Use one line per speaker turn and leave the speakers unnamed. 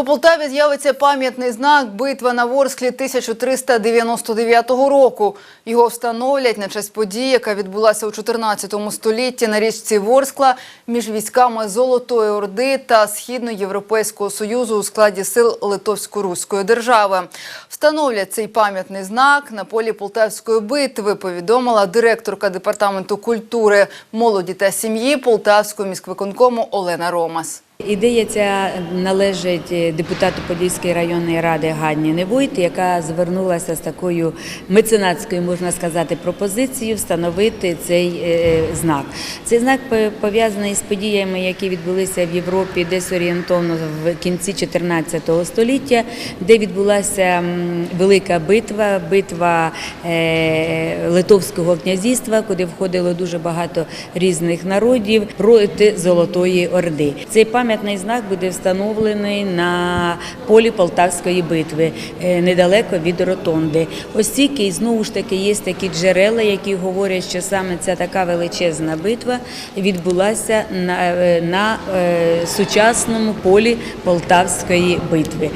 У Полтаві з'явиться пам'ятний знак «Битва на Ворсклі» 1399 року. Його встановлять на честь події, яка відбулася у 14 столітті на річці Ворскла між військами Золотої Орди та Східноєвропейського Союзу у складі сил Литовсько-Руської держави. Встановлять цей пам'ятний знак на полі Полтавської битви, повідомила директорка Департаменту культури, молоді та сім'ї Полтавського міськвиконкому Олена Ромас.
Ідея ця належить депутату Подільської районної ради Ганні Невойт, яка звернулася з такою меценатською, можна сказати, пропозицією встановити цей е, знак. Цей знак пов'язаний з подіями, які відбулися в Європі, десь орієнтовно в кінці 14 століття, де відбулася велика битва, битва е, Литовського князівства, куди входило дуже багато різних народів проти Золотої Орди. Цей пам'ятний знак буде встановлений на полі Полтавської битви е, недалеко від Ротонди. Ось тільки знову ж таки є такі джерела, які говорять, що саме ця така величезна битва відбулася на, е, на е, сучасному полі Полтавської битви.